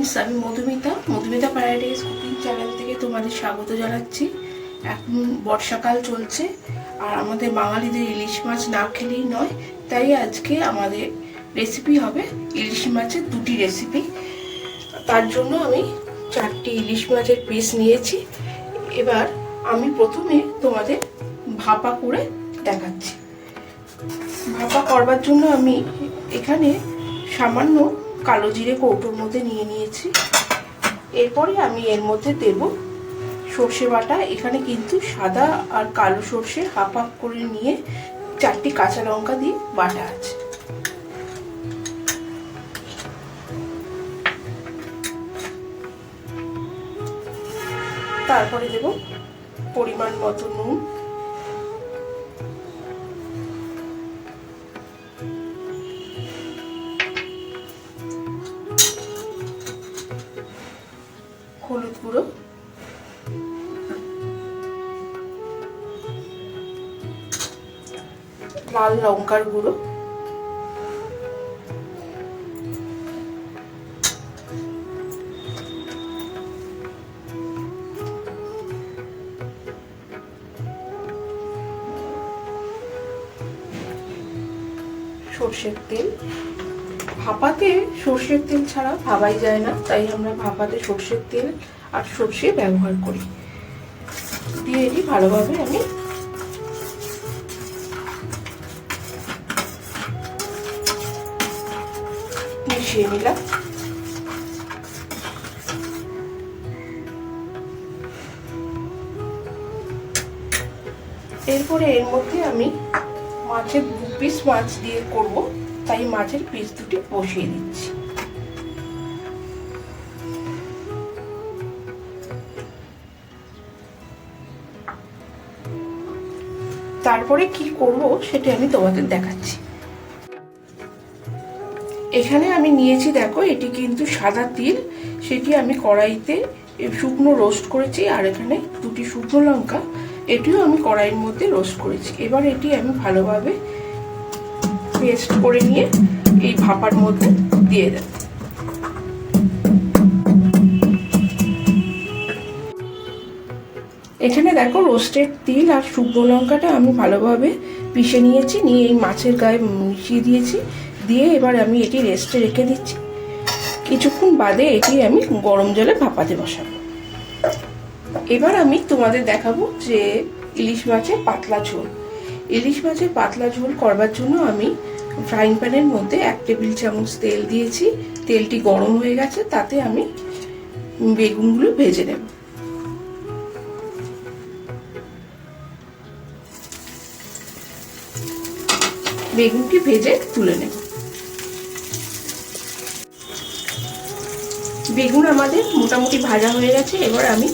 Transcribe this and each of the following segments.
Friends আমি Madhumita. Madhumita paradise cooking channel থেকে তোমাদের স্বাগত জানাচ্ছি। এখন বর্ষাকাল চলছে আর আমাদের বাঙালিদের ইলিশ মাছ না খেলেই নয়, তাই আজকে আমাদের রেসিপি হবে ইলিশ মাছের দুটি রেসিপি তার জন্য আমি চারটি ইলিশ মাছের পিস নিয়েছি। এবার আমি প্রথমে তোমাদের ভাপা করে দেখাচ্ছি। ভাপা করবার জন্য আমি এখানে সামান্য কালো জিরে কৌটোর মধ্যে নিয়ে নিয়েছি। এরপরে আমি এর মধ্যে দেব সর্ষে বাটা। এখানে কিন্তু সাদা আর কালো সর্ষে হাফ হাফ করে নিয়ে চারটি কাঁচা লঙ্কা দিয়ে বাটা আছে। তারপরে দেব পরিমাণ মতো নুন। হলুদ গুঁড়ো। লাল লঙ্কার গুঁড়ো। সর্ষের তেল। ভাপাতে সর্ষের তেল ছাড়া ভাবাই যায় না, তাই আমরা ভাপাতে সর্ষের তেল আর সর্ষে ব্যবহার করি। দিয়ে এটি ভালোভাবে আমি মিশিয়ে নিলাম। এরপরে এর মধ্যে আমি মাছের দু পিস মাছ দিয়ে করব। তাই মাছের পিস দুটি বসিয়ে দিচ্ছি। তারপরে কি করব সেটা আমি তোমাদের দেখাচ্ছি। এখানে আমি নিয়েছি, দেখো, এটি কিন্তু সাদা তিল, সেটি আমি কড়াইতে শুকনো রোস্ট করেছি, আর এখানে দুটি শুকনো লঙ্কা, এটিও আমি কড়াইয়ের মধ্যে রোস্ট করেছি। এবার এটি আমি ভালোভাবে পেস্ট করে নিয়ে এই ভাপার মধ্যে দিয়ে দেব। এখানে দেখো রোস্টেড তিল আর শুকনো লঙ্কাটা আমি ভালোভাবে পিষে নিয়েছি, নিয়ে এই মাছের গায়ে মিশিয়ে দিয়েছি, দিয়ে এবার আমি এটি রেস্টে রেখে দিচ্ছি। কিছুক্ষণ বাদে এটি আমি গরম জলে ভাপাতে বসাবো। এবার আমি তোমাদের দেখাবো যে ইলিশ মাছের পাতলা ঝোল। ইলিশ মাছের পাতলা ঝোল করবার জন্য আমি ফ্রাইং প্যানের মধ্যে এক টেবিল চামচ তেল দিয়েছি। তেলটি গরম হয়ে গেছে, তাতে আমি বেগুনগুলো ভেজে নেব। বেগুনটি ভেজে তুলে নেব। বেগুন আমাদের মোটামুটি ভাজা হয়ে গেছে, এবার আমি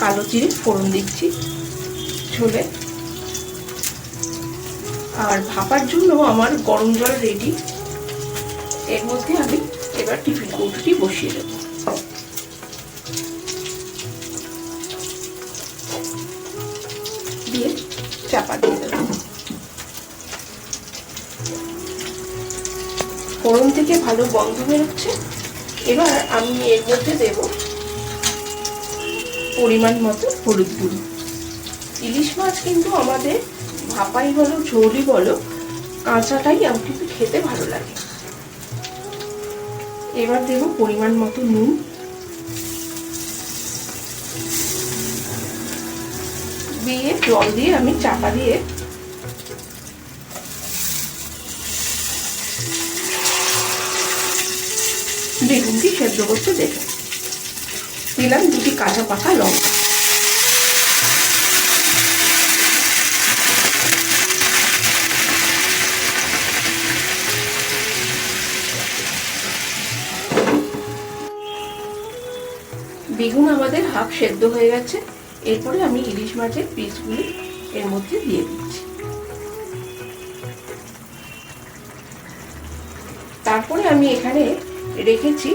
কালো জিরে ফোড়ন দিচ্ছি। ঝোলে আর ভাপার জন্য আমার গরম জল রেডি এর মধ্যে আমি এবার টিফিন কৌটোটি বসিয়ে দেবো। দিয়ে চাপা দিয়ে দেবো। ফোড়ন থেকে ভালো গন্ধ বেরোচ্ছে। এবার আমি এর মধ্যে দেব পরিমাণ মতো হলুদ গুঁড়ো। ইলিশ মাছ কিন্তু আমাদের ভাপাই বলো ঝোলই বলো, কাঁচাটাই আমার কিন্তু খেতে ভালো লাগে। এবার দেব পরিমাণ মতো নুন। দিয়ে জল দিয়ে আমি চাপা দিয়ে বেগুনটি সেদ্ধ করতে দেবে। দিলাম দুটি কাঁচা পাকা লঙ্কা। বেগুন আমাদের হাফ সেদ্ধ হয়ে গেছে। এরপরে আমি ইলিশ মাছের পিসগুলি এর মধ্যে দিয়ে দিচ্ছি। তারপরে আমি এখানে রেখেছি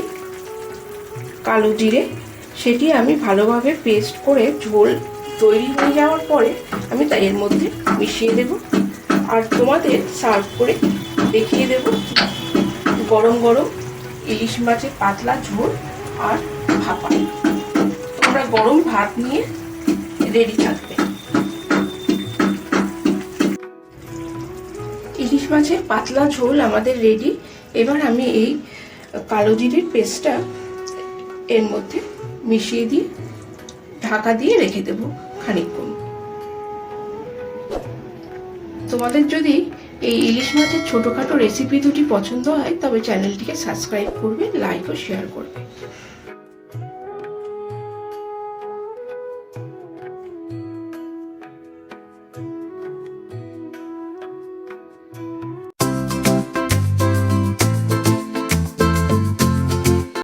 কালো জিরে। সেটি আমি ভালোভাবে পেস্ট করে ঝোল তৈরি হয়ে যাওয়ার পরে আমি তাই এর মধ্যে মিশিয়ে দেব। আর তোমাদের সার্ভ করে দেখিয়ে দেব। গরম গরম ইলিশ মাছের পাতলা ঝোল আর ভাপা। গরম ভাত নিয়ে রেডি থাকবে। ইলিশ মাছের পাতলা ঝোল আমাদের রেডি এবার আমি এই কালো জিরের পেস্টটা এর মধ্যে মিশিয়ে দিয়ে, ঢাকা দিয়ে রেখে দেব খানিকক্ষণ। তোমাদের যদি এই ইলিশ মাছের ছোটোখাটো রেসিপি দুটি পছন্দ হয়, তবে চ্যানেলটিকে সাবস্ক্রাইব করবে লাইক ও শেয়ার করবে।